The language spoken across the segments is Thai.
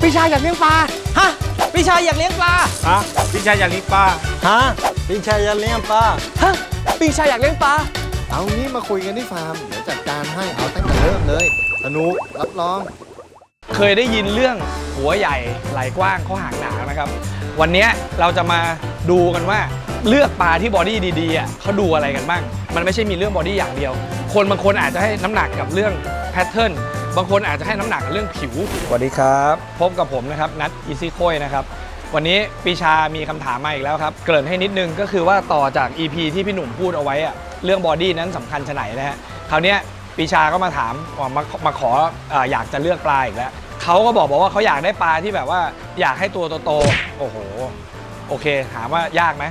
พี่ชายอยากเลี้ยงปลา ฮะพี่ชายอยากเลี้ยงปลา ฮะพี่ชายอยากเลี้ยงปลาฮะพี่ชายจะเลี้ยงปลาฮะพี่ชายอยากเลี้ยงปลา เอางี้มาคุยกันที่ฟาร์ม เดี๋ยวจัดการให้ เอาตั้งแต่เริ่มเลย สนุก รับรอง เคยได้ยินเรื่องหัวใหญ่ไหลกว้างข้อหางหนานะครับ วันเนี้ยเราจะมาดูกันว่าเลือกปลาที่บอดี้ดีๆอะเขาดูอะไรกันบ้าง มันไม่ใช่มีเรื่องบอดี้อย่างเดียว คนบางคนอาจจะให้น้ำหนักกับเรื่องแพทเทิร์น บางคนอาจจะให้น้ำหนักกับเรื่องผิว สวัสดีครับ พบกับผมนะครับนัทอีซี่โคยนะครับ วันนี้ปีชามีคำถามมาอีกแล้วครับ เกริ่นให้นิดนึงก็คือว่าต่อจาก EP ที่พี่หนุ่มพูดเอาไว้อะเรื่องบอดี้นั้นสำคัญชะไหนนะฮะคราวเนี้ยปีชาก็มาถามอ๋อมามาขอเอ่ออยากจะเลือกปลาอีกแล้วเขาก็บอกบอกว่าเขาอยากได้ปลาที่แบบว่าอยากให้ตัวโตๆโอ้โห โอเค ถามว่ายากไหม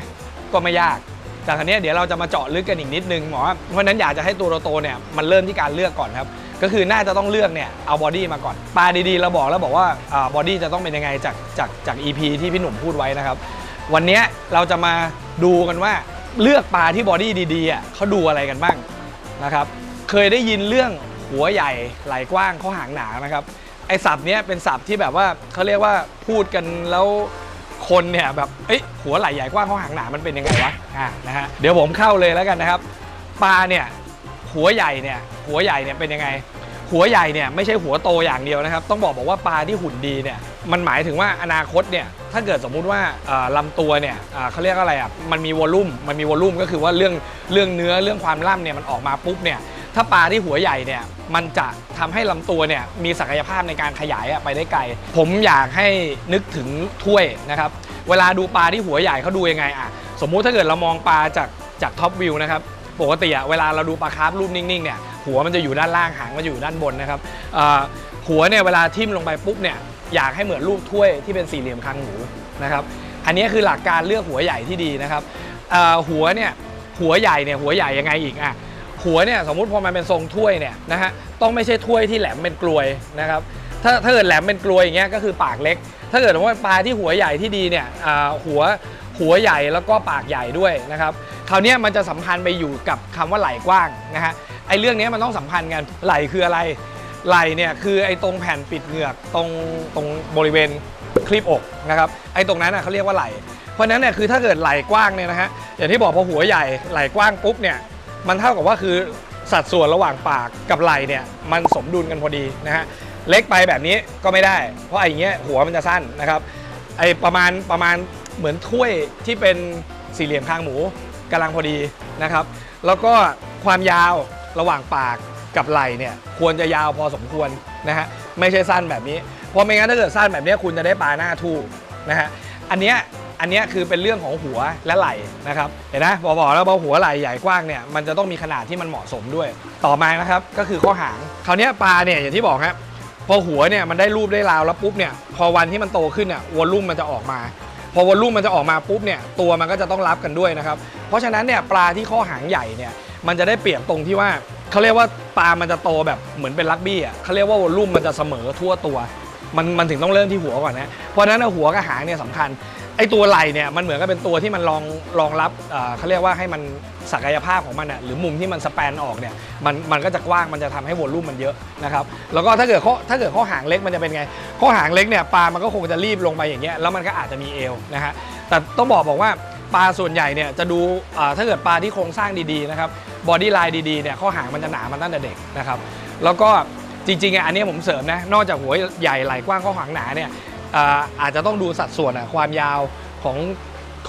ก็ไม่ยาก แต่คราวเนี้ยเดี๋ยวเราจะมาเจาะลึกกันอีกนิดนึงหมอว่าเพราะฉะนั้นอยากจะให้ตัวโตๆเนี่ยมันเริ่มที่การเลือกก่อนครับ ก็คือน่าจะต้องเลือกเนี่ยเอาบอดี้มาก่อนปลาดีๆเราบอกแล้วบอกว่าบอดี้จะต้องเป็นยังไงจากจากจาก EP ที่พี่หนุ่มพูดไว้นะครับ วันนี้เราจะมาดูกันว่าเลือกปลาที่บอดี้ดีๆอะเขาดูอะไรกันบ้างนะครับ เคยได้ยินเรื่องหัวใหญ่ไหลกว้างเข้อหางหนานะครับไอศัพท์เนี้ยเป็นศัพท์ที่แบบว่าเขาเรียกว่าพูดกันแล้วคนเนี่ยแบบเอ้ยหัวไหลใหญ่กว้างเข้อหางหนามันเป็นยังไงวะอะนะฮะเดี๋ยวผมเข้าเลยแล้วกันนะครับปลาเนี่ยหัวใหญ่เนี่ยหัวใหญ่เนี่ยเป็นยังไง หัวใหญ่เนี่ยไม่ใช่หัวโตอย่างเดียวนะครับ ต้องบอกบอกว่าปลาที่หุ่นดีเนี่ยมันหมายถึงว่าอนาคตเนี่ยถ้าเกิดสมมุติว่าลำตัวเนี่ยเขาเรียกอะไรอะมันมีวอลลุ่มมันมีวอลลุ่มก็คือว่าเรื่องเรื่องเนื้อเรื่องความล่ำเนี่ยมันออกมาปุ๊บเนี่ยถ้าปลาที่หัวใหญ่เนี่ยมันจะทำให้ลำตัวเนี่ยมีศักยภาพในการขยายไปได้ไกล ผมอยากให้นึกถึงถ้วยนะครับเวลาดูปลาที่หัวใหญ่เขาดูยังไงอะสมมุติถ้าเกิดเรามองปลาจากจากท็อปวิวนะครับปกติอะเวลาเราดูปลาคาร์ฟรูปนิ่งๆเนี่ย หัวมันจะอยู่ด้านล่างหางมันจะอยู่ด้านบนนะครับหัวเนี่ยเวลาทิ่มลงไปปุ๊บเนี่ยอยากให้เหมือนรูปถ้วยที่เป็นสี่เหลี่ยมคางหมูนะครับอันนี้คือหลักการเลือกหัวใหญ่ที่ดีนะครับหัวเนี่ยหัวใหญ่เนี่ยหัวใหญ่ยังไงอีกอะหัวเนี่ยสมมุติพอมันเป็นทรงถ้วยเนี่ยนะฮะต้องไม่ใช่ถ้วยที่แหลมเป็นกลวยนะครับถ้าถ้าเกิดแหลมเป็นกลวยอย่างเงี้ยก็คือปากเล็ก ถ้าเกิดว่าปลาที่หัวใหญ่ที่ดีเนี่ยหัวหัวใหญ่แล้วก็ปากใหญ่ด้วยนะครับคราวนี้มันจะสัมพันธ์ไปอยู่กับคำว่าไหล่กว้างนะฮะ ไอ้เรื่องนี้มันต้องสัมพันธ์กันไหลคืออะไร ไหลเนี่ยคือไอ้ตรงแผ่นปิดเหงือกตรงตรงบริเวณคลีบอกนะครับไอ้ตรงนั้นนะเขาเรียกว่าไหล เพราะนั้นเนี่ยคือถ้าเกิดไหลกว้างเนี่ยนะฮะอย่างที่บอกพอหัวใหญ่ไหลกว้างปุ๊บเนี่ยมันเท่ากับว่าคือสัดส่วนระหว่างปากกับไหลเนี่ยมันสมดุลกันพอดีนะฮะเล็กไปแบบนี้ก็ไม่ได้ เพราะไอ้อย่างเงี้ยหัวมันจะสั้นนะครับไอ้ประมาณประมาณเหมือนถ้วยที่เป็นสี่เหลี่ยมคางหมูกำลังพอดีนะครับ แล้วก็ความยาว ระหว่างปากกับไหล่เนี่ยควรจะยาวพอสมควรนะฮะไม่ใช่สั้นแบบนี้ เพราะไม่งั้นถ้าเกิดสั้นแบบนี้คุณจะได้ปลาหน้าทู่นะฮะอันเนี้ยอันเนี้ยคือเป็นเรื่องของหัวและไหล่นะครับเห็นไหมบอกบอกแล้วว่าหัวไหล่ใหญ่กว้างเนี่ยมันจะต้องมีขนาดที่มันเหมาะสมด้วย ต่อมานะครับก็คือข้อหางคราวนี้ปลาเนี่ยอย่างที่บอกครับพอหัวเนี่ยมันได้รูปได้ราวแล้วปุ๊บเนี่ยพอวันที่มันโตขึ้นเนี่ยวอลลุ่มมันจะออกมา พอวอลลุ่มมันจะออกมาปุ๊บเนี่ยตัวมันก็จะต้องรับกันด้วยนะครับเพราะฉะนั้นเนี่ยปลาที่ข้อหางใหญ่เนี่ย มันจะได้เปรียบตรงที่ว่าเขาเรียกว่าปลามันจะโตแบบเหมือนเป็นลักบี้อะเขาเรียกว่าวอลุ่มมันจะเสมอทั่วตัว มันมันถึงต้องเริ่มที่หัวก่อนนะเพราะฉะนั้นหัวกับหางเนี่ยสำคัญไอ้ตัวไหล่เนี่ยมันเหมือนกับเป็นตัวที่มันรองรองรับเขาเรียกว่าให้มันศักยภาพของมันอะหรือมุมที่มันสแปนออกเนี่ยมันมันก็จะกว้างมันจะทำให้วอลลุ่มมันเยอะนะครับแล้วก็ถ้าเกิดข้อถ้าเกิดข้อหางเล็กมันจะเป็นไง ข้อหางเล็กเนี่ยปลามันก็คงจะรีบลงไปอย่างเงี้ยแล้วมันก็อาจจะมีเอวนะฮะแต่ต้องบอกบอกว่าปลาส่วนใหญ่เนี่ยจะดูถ้าเกิดปลาที่โครงสร้างดีๆนะครับ บอดี้ไลน์ดีๆเนี่ยข้อหางมันจะหนามันตั้งแต่เด็กนะครับแล้วก็จริงๆอะอันนี้ผมเสริมนะนอกจากหัวใหญ่ไหล่กว้างข้อหางหนาเนี่ยอาอาจจะต้องดูสัดส่วนอะความยาวของ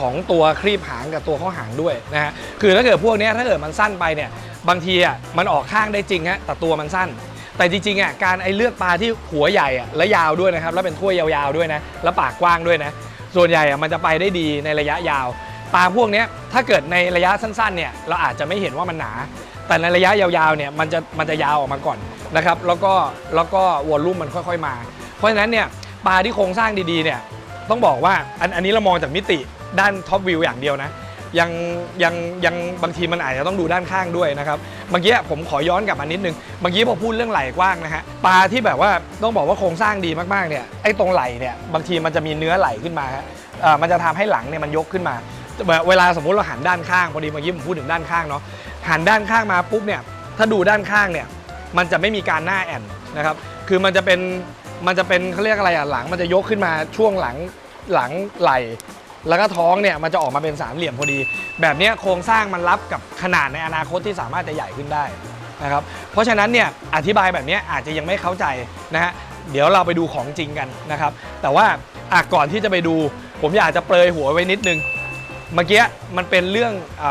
ของตัวครีบหางกับตัวข้อหางด้วยนะฮะคือถ้าเกิดพวกนี้ถ้าเกิดมันสั้นไปเนี่ยบางทีอะมันออกข้างได้จริงฮะแต่ตัวมันสั้น แต่จริงๆอะการไอเลือกปลาที่หัวใหญ่อะและยาวด้วยนะครับแล้วเป็นถ้วยยาวๆด้วยนะแล้วปากกว้างด้วยนะส่วนใหญ่อะมันจะไปได้ดีในระยะยาว ปลาพวกนี้ถ้าเกิดในระยะสั้นๆเนี่ยเราอาจจะไม่เห็นว่ามันหนา แต่ในระยะยาวๆเนี่ยมันจะมันจะยาวออกมาก่อนนะครับ แล้วก็แล้วก็วอลลุ่มมันค่อยๆมา เพราะฉะนั้นเนี่ยปลาที่โครงสร้างดีๆเนี่ยต้องบอกว่าอันอันนี้เรามองจากมิติด้านท็อปวิวอย่างเดียวนะยังยังยังบางทีมันอาจจะต้องดูด้านข้างด้วยนะครับเมื่อกี้ผมขอย้อนกลับมานิดนึงเมื่อกี้พอพูดเรื่องไหล่กว้างนะฮะปลาที่แบบว่าต้องบอกว่าโครงสร้างดีมากๆเนี่ยไอ้ตรงไหล่เนี่ยบางทีมันจะมีเนื้อไหลขึ้นมาฮะมันจะทำให้หลังเนี่ยมันยกขึ้นมา เวลาสมมุติเราหันด้านข้างพอดีเมื่อกี้ผมพูดถึงด้านข้างเนาะหันด้านข้างมาปุ๊บเนี่ยถ้าดูด้านข้างเนี่ยมันจะไม่มีการหน้าแอนนะครับคือมันจะเป็นมันจะเป็นเขาเรียกอะไรอะหลังมันจะยกขึ้นมาช่วงหลังหลังไหลแล้วก็ท้องเนี่ยมันจะออกมาเป็นสามเหลี่ยมพอดี แบบนี้โครงสร้างมันรับกับขนาดในอนาคตที่สามารถจะใหญ่ขึ้นได้นะครับเพราะฉะนั้นเนี่ยอธิบายแบบนี้อาจจะยังไม่เข้าใจนะฮะเดี๋ยวเราไปดูของจริงกันนะครับ แต่ว่าก่อนที่จะไปดู ผมอยากจะเปรยหัวไว้นิดนึง เมื่อกี้มันเป็นเรื่องอ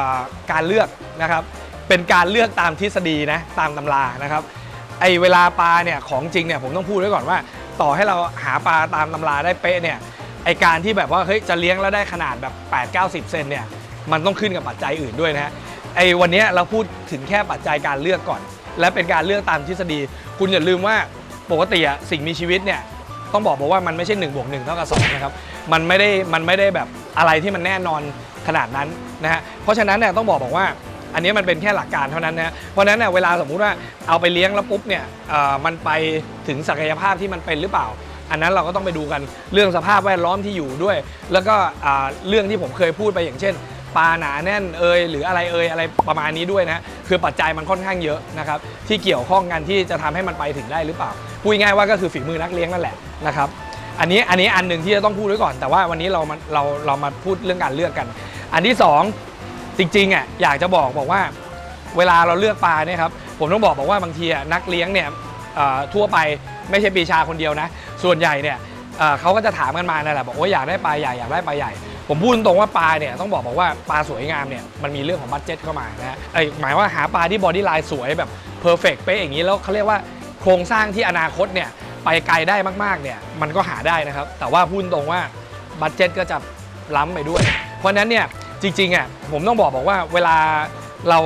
การเลือกนะครับ เป็นการเลือกตามทฤษฎีนะตามตำรานะครับ ไอเวลาปลาเนี่ยของจริงเนี่ยผมต้องพูดไว้ก่อนว่า ต่อให้เราหาปลาตามตำราได้เป๊ะเนี่ยไอการที่แบบว่าเฮ้ยจะเลี้ยงแล้วได้ขนาดแบบ 8 9 0 เซนเนี่ยมันต้องขึ้นกับปัจจัยอื่นด้วยนะฮะไอวันนี้เราพูดถึงแค่ปัจจัยการเลือกก่อน และเป็นการเลือกตามทฤษฎี คุณอย่าลืมว่าปกติอะสิ่งมีชีวิตเนี่ยต้องบอกบอกว่ามันไม่ใช่1นบวกหเท่ากับ2นะครับมันไม่ได้มันไม่ได้แบบอะไรที่มันแน่นอน ขนาดนั้นนะฮะเพราะฉะนั้นเนี่ยต้องบอกบอกว่า อันนี้มันเป็นแค่หลักการเท่านั้นนะเพราะฉะนั้นเนี่ยเวลาสมมุติว่าเอาไปเลี้ยงแล้วปุ๊บเนี่ยมันไปถึงศักยภาพที่มันเป็นหรือเปล่า อันนั้นเราก็ต้องไปดูกันเรื่องสภาพแวดล้อมที่อยู่ด้วย แล้วก็เรื่องที่ผมเคยพูดไปอย่างเช่นปลาหนาแน่นเอยหรืออะไรเอยอะไรประมาณนี้ด้วยนะคือปัจจัยมันค่อนข้างเยอะนะครับที่เกี่ยวข้องกันที่จะทำให้มันไปถึงได้หรือเปล่าพูดง่ายว่าก็คือฝีมือนักเลี้ยงนั่นแหละนะครับอันนี้อันนี้อันหนึ่งที่จะต้องพูดไว้ก่อน แต่ว่าวันนี้เรามาเราเรามาพูดเรื่องการเลือกกัน อันที่สองจริงๆอะอยากจะบอกบอกว่า เวลาเราเลือกปลาเนี่ยครับผมต้องบอกบอกว่าบางทีนักเลี้ยงเนี่ยทั่วไปไม่ใช่ปีชาคนเดียวนะ ส่วนใหญ่เนี่ยเเขาก็จะถามกันมานั่นแหละบอกว่าอยากได้ปลาใหญ่อยากได้ปลาใหญ่ ผมพูดตรงๆว่าปลาเนี่ยต้องบอกบอกว่าปลาสวยงามเนี่ยมันมีเรื่องของบัตเจ็ตเข้ามานะฮะเอ้ยหมายว่าหาปลาที่บอดี้ไลน์สวยแบบเพอร์เฟกเป๊ะอย่างนี้แล้วเขาเรียกว่าโครงสร้างที่อนาคตเนี่ยไปไกลได้มากๆเนี่ยมันก็หาได้นะครับ แต่ว่าพูดตรงว่าบัตเจ็ตก็จะล้ำไปด้วย เพราะนั้นเนี่ยจริงๆอะผมต้องบอกบอกว่าเวลาเรา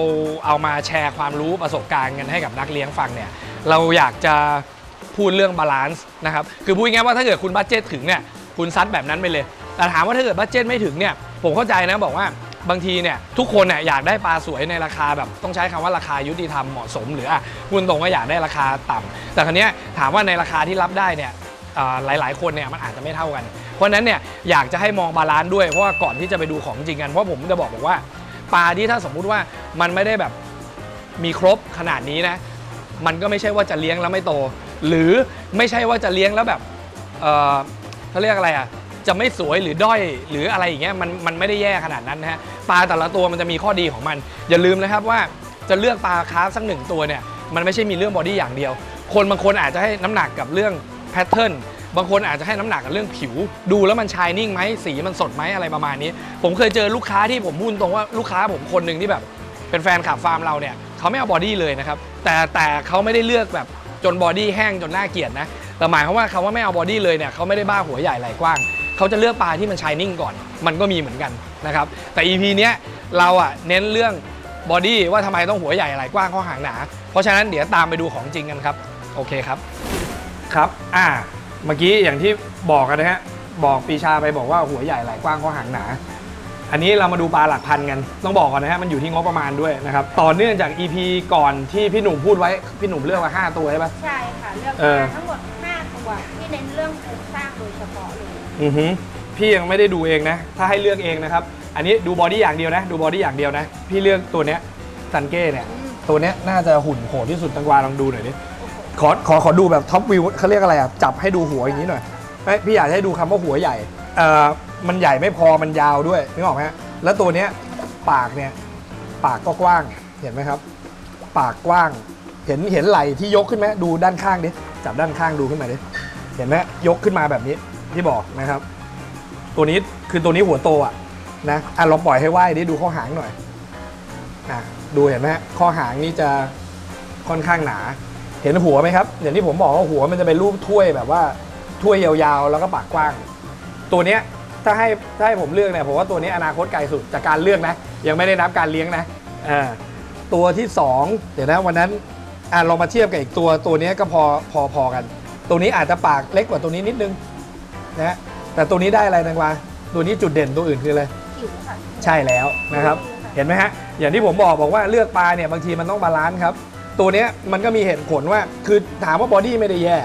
เอามาแชร์ความรู้ประสบการณ์กันให้กับนักเลี้ยงฟังเนี่ยเราอยากจะพูดเรื่องบาลานซ์นะครับคือพูดง่ายๆว่าถ้าเกิดคุณบัตเจตถึงเนี่ยคุณซัดแบบนั้นไปเลย แต่ถามว่าถ้าเกิดบัตเจตไม่ถึงเนี่ยผมเข้าใจนะบอกว่าบางทีเนี่ยทุกคนเนี่ยอยากได้ปลาสวยในราคาแบบต้องใช้คำว่าราคายุติธรรมเหมาะสม หรืออะพูดตรงว่าอยากได้ราคาต่ำแต่ครั้นี้ถามว่าในราคาที่รับได้เนี่ยอ่าหลายๆ คนเนี่ยมันอาจจะไม่เท่ากัน เพราะนั้นเนี่ยอยากจะให้มองบาลานซ์ด้วยเพราะว่าก่อนที่จะไปดูของจริงกันเพราะผมจะบอกบอกว่าปลาที่ถ้าสมมุติว่ามันไม่ได้แบบมีครบขนาดนี้นะ มันก็ไม่ใช่ว่าจะเลี้ยงแล้วไม่โต หรือไม่ใช่ว่าจะเลี้ยงแล้วแบบเออเขาเรียกอะไรอะจะไม่สวยหรือด้อยหรืออะไรอย่างเงี้ยมันมันไม่ได้แย่ขนาดนั้นนะฮะปลาแต่ละตัวมันจะมีข้อดีของมัน อย่าลืมนะครับว่าจะเลือกปลาคาร์ฟสักหนึ่งตัวเนี่ยมันไม่ใช่มีเรื่องบอดี้อย่างเดียว คนบางคนอาจจะให้น้ำหนักกับเรื่องแพทเทิร์น บางคนอาจจะให้น้ำหนักกับเรื่องผิว ดูแล้วมันชายนิ่งไหมสีมันสดไหมอะไรประมาณนี้ ผมเคยเจอลูกค้าที่ผมพูดตรงว่าลูกค้าผมคนหนึ่งที่แบบ เป็นแฟนขับฟาร์มเราเนี่ยเขาไม่เอาบอดี้เลยนะครับแต่แต่เขาไม่ได้เลือกแบบจนบอดี้แห้งจนน่าเกลียดนะแต่หมายความว่าคำว่าไม่เอาบอดี้เลยเนี่ยเขาไม่ได้บ้าหัวใหญ่ไหล่กว้างเขาจะเลือกปลาที่มันชายนิ่งก่อน มันก็มีเหมือนกันนะครับแต่ EP เนี้ยเราอะเน้นเรื่องบอดี้ว่าทำไมต้องหัวใหญ่ไหล่กว้างข้อหางหนา เพราะฉะนั้นเดี๋ยวตามไปดูของจริงกันครับ โอเคครับครับ อ่า เมื่อกี้อย่างที่บอกกันนะฮะบอกปีชาไปบอกว่าหัวใหญ่ไหล่กว้างข้อหางหนา อันนี้เรามาดูปลาหลักพันกัน ต้องบอกก่อนนะฮะมันอยู่ที่งบประมาณด้วยนะครับต่อเนื่องจาก EP ก่อนที่พี่หนุ่มพูดไว้พี่หนุ่มเลือกมา 5 ตัวใช่ปะ ใช่ค่ะ เลือกเออ มาทั้งหมด 5 ตัวที่เน้นเรื่องโครงสร้างโดยเฉพาะเลย อือฮึพี่ยังไม่ได้ดูเองนะ ถ้าให้เลือกเองนะครับ อันนี้ดูบอดี้อย่างเดียวนะ ดูบอดี้อย่างเดียวนะ พี่เลือกตัวเนี้ยซันเก้เนี่ย ตัวเนี้ยน่าจะหุ่นโหดที่สุดตังกวาลองดูหน่อยดิ ขอขอขอดูแบบท็อปวิวเขาเรียกอะไรอะ จับให้ดูหัวอย่างนี้หน่อยเอ้ยพี่อยากให้ดูคำว่าหัวใหญ่เอ่อมันใหญ่ไม่พอมันยาวด้วยนึกออกไหมฮะแล้วตัวเนี้ยปากเนี่ยปากก็กว้างเห็นไหมครับ ปากกว้าง เห็นเห็นไหล่ที่ยกขึ้นไหมดูด้านข้างดิจับด้านข้างดูขึ้นมาดิเห็นไหมยกขึ้นมาแบบนี้ที่บอกนะครับ ตัวนี้คือตัวนี้หัวโตอะนะอะเราปล่อยให้ว่ายดิดูข้อหางหน่อยอะดูเห็นไหมข้อหางนี่จะค่อนข้างหนา เห็นหัวไหมครับอย่างที่ผมบอกว่าหัวมันจะเป็นรูปถ้วยแบบว่าถ้วยยาวๆ แล้วก็ปากกว้าง ตัวเนี้ยถ้าให้ถ้าให้ผมเลือกเนี่ยผมว่าตัวนี้อนาคตไกลสุดจากการเลือกนะ ยังไม่ได้นับการเลี้ยงนะอ่าตัวที่สองเดี๋ยวนะวันนั้นอะลองมาเทียบกับอีกตัวตัวเนี้ยก็พอพอพอกัน ตัวนี้อาจจะปากเล็กกว่าตัวนี้นิดนึงนะฮะแต่ตัวนี้ได้อะไรนังวาตัวนี้จุดเด่นตัวอื่นคืออะไรผิวค่ะใช่แล้วนะครับ เห็นไหมฮะอย่างที่ผมบอกบอกว่าเลือกปลาเนี่ยบางทีมันต้องบาลานซ์ครับ ตัวเนี้ยมันก็มีเหตุผลว่าคือถามว่าบอดี้ไม่ได้แย่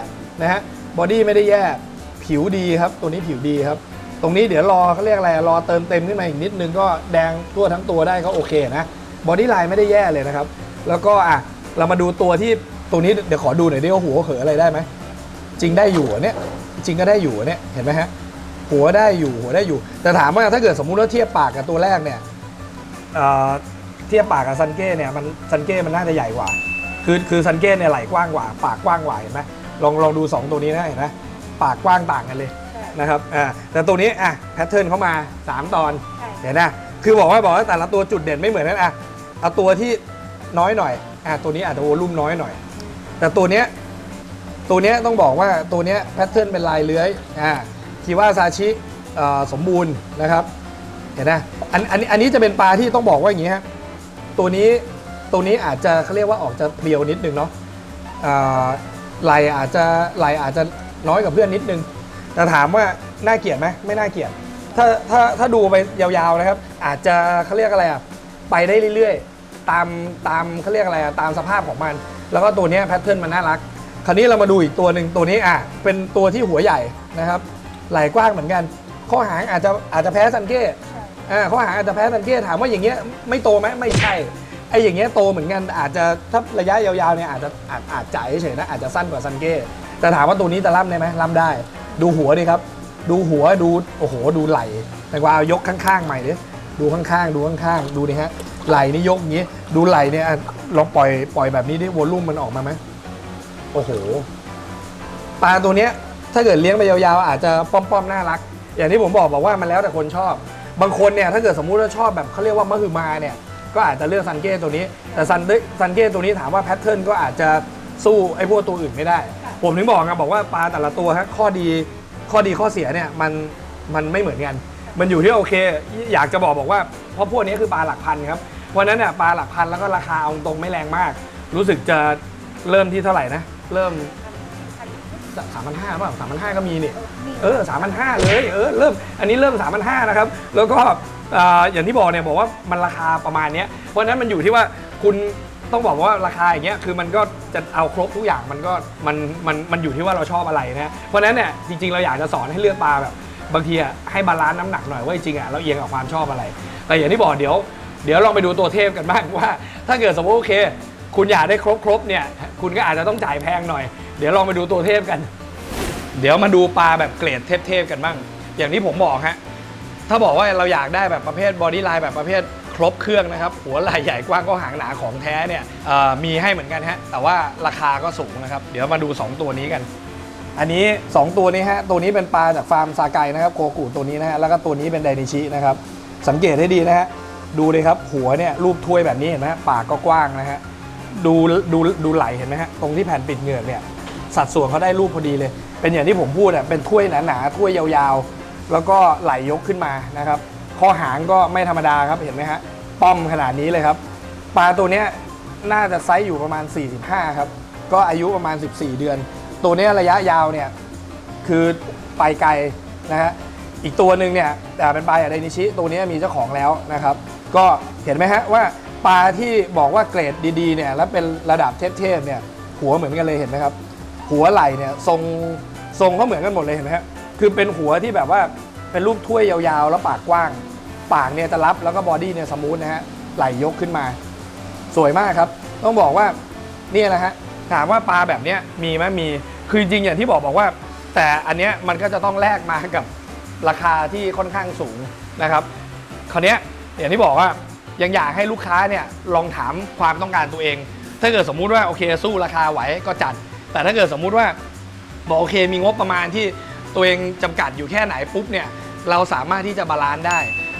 นะฮะบอดี้ไม่ได้แย่ ผิวดีครับ ตัวนี้ผิวดีครับ ตรงนี้เดี๋ยวรอเขาเรียกอะไรรอเติมเต็มขึ้นมาอีกนิดนึงก็แดงทั่วทั้งตัวได้ก็โอเคนะบอดี้ไลน์ไม่ได้แย่เลยนะครับ แล้วก็อะเรามาดูตัวที่ตรงนี้เดี๋ยวขอดูหน่อยดิว่าหัวเขออะไรได้ไหมจริงได้อยู่เนี่ยจริงก็ได้อยู่เนี่ยเห็นไหมฮะหัวได้อยู่หัวได้อยู่ แต่ถามว่าถ้าเกิดสมมุติว่าเทียบปากกับตัวแรกเนี่ยเอ่อเทียบปากกับซันเก้เนี่ยมันซันเก้มันน่าจะใหญ่กว่า คือคือซันเก้เนี่ยไหลกว้างกว่า ปากกว้างกว่าเห็นไหมลองลองดู 2 ตัวนี้นะเห็นไหมปากกว้างต่างกันเลยใช่นะครับอ่าแต่ตัวนี้อะแพทเทิร์นเข้ามา 3 ตอนใช่เห็นนะคือบอกว่าบอกว่าแต่ละตัวจุดเด่นไม่เหมือนกันอะเอาตัวที่น้อยหน่อยอะตัวนี้อาจจะโวลุ่มน้อยหน่อย แต่ตัวเนี้ยตัวเนี้ยต้องบอกว่าตัวเนี้ยแพทเทิร์นเป็นลายเลื้อยอ่าคิว่าซาชิเอ่อสมบูรณ์นะครับเห็นนะอันอันนี้อันนี้จะเป็นปลาที่ต้องบอกว่าอย่างนี้ฮะตัวนี้ ตัวนี้อาจจะเขาเรียกว่าออกจะเพรียวนิดนึงเนาะอ่าไหลอาจจะไหลอาจจะน้อยกว่าเพื่อนนิดนึง แต่ถามว่าน่าเกลียดไหมไม่น่าเกลียด ถ้าถ้าถ้าดูไปยาวๆนะครับ อาจจะเขาเรียกอะไรอะไปได้เรื่อยๆ ตามตามเขาเรียกอะไรอะตามสภาพของมัน แล้วก็ตัวเนี้แพทเทิร์นมันน่ารัก คราวนี้เรามาดูอีกตัวหนึ่งตัวนี้อะเป็นตัวที่หัวใหญ่นะครับไหล่กว้างเหมือนกัน ข้อหางอาจจะอาจจะแพ้ซันเก้ใช่อ่าข้อหางอาจจะแพ้ซันเก้ถามว่าอย่างเงี้ยไม่โตไหมไม่ใช่ ไอ้อย่างเงี้ยโตเหมือนกันอาจจะถ้าระยะยาวๆเนี่ยอาจจะอาจอาจจ่ายเฉยๆนะอาจจะสั้นกว่าซันเก้แต่ถามว่าตัวนี้จะล่ำได้ไหมล่ำได้ ดูหัวดิครับ ดูหัวดูโอ้โหดูไหล่แต่ว่ายกข้างๆใหม่ดิดูข้างๆดูข้างๆดูดิฮะไหล่นี่ยกอย่างงี้ ดูไหล่เนี่ยอะลองปล่อยปล่อยแบบนี้ดิวอลลุ่มมันออกมาไหมโอ้โหปลาตัวเนี้ยถ้าเกิดเลี้ยงไปยาวๆ อาจจะป้อมๆน่ารัก อย่างที่ผมบอกบอกว่ามันแล้วแต่คนชอบ บางคนเนี่ยถ้าเกิดสมมุติว่าชอบแบบเขาเรียกว่ามะฮือมาเนี่ย ก็อาจจะเลือกซันเก้ตัวนี้ แต่ซันเซันเก้ตัวนี้ถามว่าแพทเทิร์นก็อาจจะสู้ไอ้พวกตัวอื่นไม่ได้ ผมถึงบอกไงบอกว่าปลาแต่ละตัวฮะข้อดีข้อดีข้อเสียเนี่ยมันมันไม่เหมือนกัน มันอยู่ที่โอเค อยากจะบอกบอกว่าเพราะพวกนี้คือปลาหลักพันครับวันนั้นเนี่ยปลาหลักพันแล้วก็ราคาเอาตรงไม่แรงมาก รู้สึกจะเริ่มที่เท่าไหร่นะเริ่มสามพันห้าเปล่าสามพันห้าก็มีนี่เออสามพันห้าเลยเออเริ่มอันนี้เริ่มสามพันห้านะครับ แล้วก็ อ่าอย่างที่บอกเนี่ยบอกว่ามันราคาประมาณเนี้ยเพราะฉะนั้นมันอยู่ที่ว่าคุณต้องบอกว่าราคาอย่างเงี้ยคือมันก็จะเอาครบทุกอย่างมันก็มันมันมันอยู่ที่ว่าเราชอบอะไรนะเพราะฉะนั้นเนี่ยจริงๆเราอยากจะสอนให้เลือกปลาแบบ บางทีอะให้บาลานซ์น้ำหนักหน่อยว่าจริงๆอะเราเอียงกับความชอบอะไร แต่อย่างที่บอกเดี๋ยว เดี๋ยวลองไปดูตัวเทพกันบ้างว่า ถ้าเกิดสมมติโอเค คุณอยากได้ครบๆเนี่ยคุณก็อาจจะต้องจ่ายแพงหน่อย เดี๋ยวลองไปดูตัวเทพกัน เดี๋ยวมาดูปลาแบบเกรดเทพๆกันบ้าง อย่างที่ผมบอกฮะ ถ้าบอกว่าเราอยากได้แบบประเภทบอดี้ไลน์แบบประเภทครบเครื่องนะครับ หัวไหล่ใหญ่กว้างก็หางหนาของแท้เนี่ยเอ่อมีให้เหมือนกันฮะแต่ว่าราคาก็สูงนะครับ เดี๋ยวมาดู 2 ตัวนี้กัน อันนี้ 2 ตัวนี้ฮะตัวนี้เป็นปลาจากฟาร์มซาไกนะครับโคกุตัวนี้นะฮะแล้วก็ตัวนี้เป็นไดนิชินะครับสังเกตให้ดีนะฮะดูเลยครับหัวเนี่ยรูปถ้วยแบบนี้เห็นไหมฮะปากก็กว้างนะฮะดูดูดูไหลเห็นไหมฮะตรงที่แผ่นปิดเหงือกเนี่ยสัดส่วนเขาได้รูปพอดีเลย เป็นอย่างที่ผมพูดอะเป็นถ้วยหนาๆถ้วยยาวๆ แล้วก็ไหลยกขึ้นมานะครับข้อหางก็ไม่ธรรมดาครับเห็นไหมฮะป้อมขนาดนี้เลยครับ ปลาตัวนี้น่าจะไซส์อยู่ประมาณ 45 ครับ ก็อายุประมาณ 14 เดือน ตัวนี้ระยะยาวเนี่ยคือไปไกลนะฮะอีกตัวหนึ่งเนี่ยแต่เป็นปลาอย่างไดนิชิตัวนี้มีเจ้าของแล้วนะครับ ก็เห็นไหมฮะว่าปลาที่บอกว่าเกรดดีๆเนี่ยแล้วเป็นระดับเทพๆเนี่ยหัวเหมือนกันเลยเห็นไหมครับ หัวไหล่เนี่ยทรงทรงก็เหมือนกันหมดเลยเห็นไหมฮะ คือเป็นหัวที่แบบว่าเป็นรูปถ้วยยาวๆ แล้วปากกว้าง ปากเนี่ยจะรับแล้วก็บอดี้เนี่ยสมูทนะฮะไหลยกขึ้นมา สวยมากครับ ต้องบอกว่าเนี่ยแหละฮะถามว่าปลาแบบเนี้ยมีไหมมีคือจริงอย่างที่บอกบอกว่า แต่อันเนี้ยมันก็จะต้องแลกมากับราคาที่ค่อนข้างสูงนะครับคราวเนี้ยอย่างที่บอกว่ายังอยากให้ลูกค้าเนี่ยลองถามความต้องการตัวเอง ถ้าเกิดสมมุติว่าโอเคสู้ราคาไหวก็จัด แต่ถ้าเกิดสมมุติว่าบอกโอเคมีงบประมาณที่ ตัวเองจำกัดอยู่แค่ไหนปุ๊บเนี่ยเราสามารถที่จะบาลานซ์ได้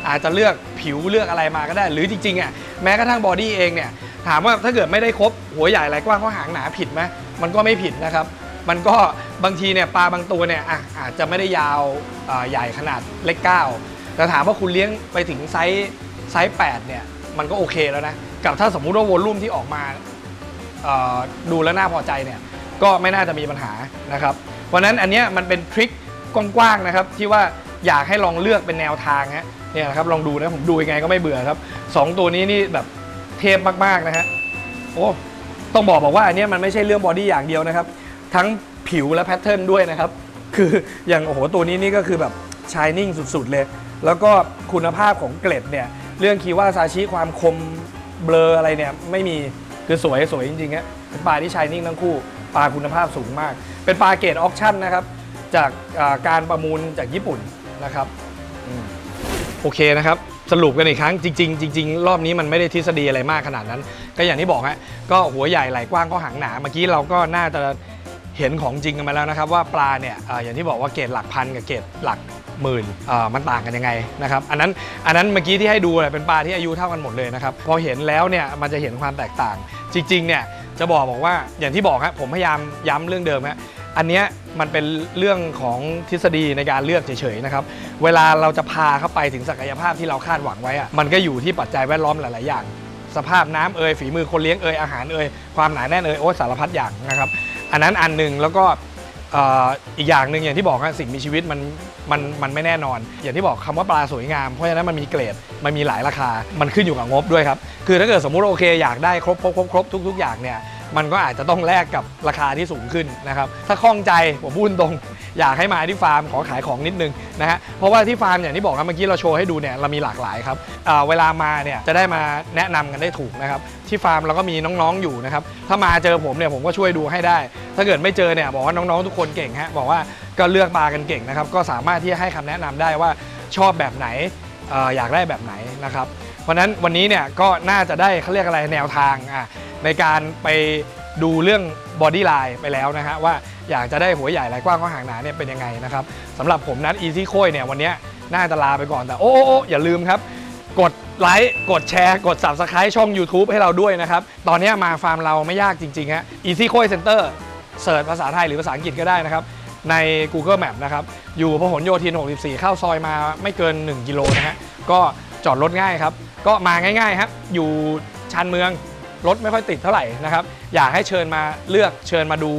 อาจจะเลือกผิวเลือกอะไรมาก็ได้ หรือจริงๆอะแม้กระทั่งบอดี้เองเนี่ยถามว่าถ้าเกิดไม่ได้ครบหัวใหญ่ไหลกว้างข้อหางหนาผิดไหมมันก็ไม่ผิดนะครับ มันก็บางทีเนี่ยปลาบางตัวเนี่ยอะอาจจะไม่ได้ยาวใหญ่ขนาดเล็กเก้าแต่ถามว่าคุณเลี้ยงไปถึงไซส์ไซส์8เนี่ยมันก็โอเคแล้วนะกับถ้าสมมุติว่าวอลลุ่มที่ออกมาดูแล้วน่าพอใจเนี่ยก็ไม่น่าจะมีปัญหานะครับ เพราะฉะนั้นอันเนี้ยมันเป็นทริค กว้างๆนะครับ ที่ว่าอยากให้ลองเลือกเป็นแนวทางฮะเนี่ยนะครับลองดูนะผมดูยังไงก็ไม่เบื่อครับสองตัวนี้นี่แบบเทพมากๆนะฮะโอ้ต้องบอกบอกว่าอันนี้มันไม่ใช่เรื่องบอดี้อย่างเดียวนะครับ ทั้งผิวและแพทเทิร์นด้วยนะครับ คืออย่างโอ้โหตัวนี้นี่ก็คือแบบชายนิ่งสุดๆเลย แล้วก็คุณภาพของเกล็ดเนี่ยเรื่องคีว่าซาชิความคมเบลออะไรเนี่ยไม่มีคือสวยสวยจริงๆฮะเป็นปลาที่ชายนิ่งทั้งคู่ปลาคุณภาพสูงมาก เป็นปลาเกรดออกชั่นนะครับ จากการประมูลจากญี่ปุ่นนะครับอโอเคนะครับสรุปกันอีกครั้งจริงๆจริงๆรอบนี้มันไม่ได้ทฤษฎีอะไรมากขนาดนั้น ก็อย่างที่บอกฮะก็หัวใหญ่ไหล่กว้างก็หางหนาเมื่อกี้เราก็น่าจะเห็นของจริงกันมาแล้วนะครับว่าปลาเนี่ยอย่างที่บอกว่าเกรดหลักพันกับเกรดหลักหมื่นมันต่างกันยังไงนะครับอันนั้นอันนั้นเมื่อกี้ที่ให้ดูเป็นปลาที่อายุเท่ากันหมดเลยนะครับพอเห็นแล้วเนี่ยมันจะเห็นความแตกต่าง จริงๆเนี่ยจะบอกบอกว่าอย่างที่บอกครับผมพยายามย้ำเรื่องเดิมฮะ อันเนี้ยมันเป็นเรื่องของทฤษฎีในการเลือกเฉยๆนะครับ เวลาเราจะพาเข้าไปถึงศักยภาพที่เราคาดหวังไว้อะมันก็อยู่ที่ปัจจัยแวดล้อมหลายๆอย่าง สภาพน้ำเอ่ยฝีมือคนเลี้ยงเอ่ยอาหารเอ่ยความหนาแน่นเอ่ยโอ้สารพัดอย่างนะครับ อันนั้นอันหนึ่งแล้วก็เอ่ออีกอย่างหนึ่งอย่างที่บอกครับสิ่งมีชีวิตมันมันมันไม่แน่นอน อย่างที่บอกคำว่าปลาสวยงามเพราะฉะนั้นมันมีเกรดมันมีหลายราคา มันขึ้นอยู่กับงบด้วยครับ คือถ้าเกิดสมมุติโอเคอยากได้ครบครบครบครบทุก ๆ อย่างเนี่ย มันก็อาจจะต้องแลกกับราคาที่สูงขึ้นนะครับถ้าคล่องใจผมพูดตรง อยากให้มาที่ฟาร์มขอขายของนิดนึงนะฮะเพราะว่าที่ฟาร์มอย่างที่บอกครับเมื่อกี้เราโชว์ให้ดูเนี่ยเรามีหลากหลายครับเเวลามาเนี่ยจะได้มาแนะนำกันได้ถูกนะครับที่ฟาร์มเราก็มีน้องๆอยู่นะครับถ้ามาเจอผมเนี่ยผมก็ช่วยดูให้ได้ ถ้าเกิดไม่เจอเนี่ยบอกว่าน้องๆทุกคนเก่งฮะบอกว่าก็เลือกปลากันเก่งนะครับก็สามารถที่จะให้คำแนะนำได้ว่าชอบแบบไหนออยากได้แบบไหนนะครับ ราะนั้นวันนี้เนี่ยก็น่าจะได้เขาเรียกอะไรแนวทางอะในการไปดูเรื่องบอดี้ไลน์ไปแล้วนะฮะว่าอยากจะได้หัวใหญ่ไหลกว้างก็หางหนาเนี่ยเป็นยังไงนะครับสำหรับผมนัดอีซี่โค้ยเนี่ยวันนี้น่าจะลาไปก่อนแต่โอ้โอ้โอ้อย่าลืมครับ กดไลค์กดแชร์ กด Subscribe ช่อง YouTube ให้เราด้วยนะครับ ตอนนี้มาฟาร์มเราไม่ยากจริงๆฮะ Easy Koi Center เสิร์ชภาษาไทยหรือภาษาอังกฤษก็ได้นะครับ ใน Google Map นะครับ อยู่พหลโยธิน 64 เข้าซอยมาไม่เกิน 1 กิโลนะฮะก็ จอดรถง่ายครับ ก็มาง่ายๆครับ อยู่ชานเมืองรถไม่ค่อยติดเท่าไหร่นะครับ อยากให้เชิญมาเลือกเชิญมาดู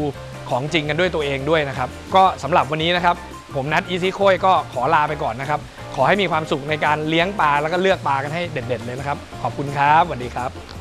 ของจริงกันด้วยตัวเองด้วยนะครับ ก็สำหรับวันนี้นะครับ ผมนัดอีซี่โค้ยก็ขอลาไปก่อนนะครับ ขอให้มีความสุขในการเลี้ยงปลาแล้วก็เลือกปลากันให้เด็ด ๆ เลยนะครับ ขอบคุณครับสวัสดีครับ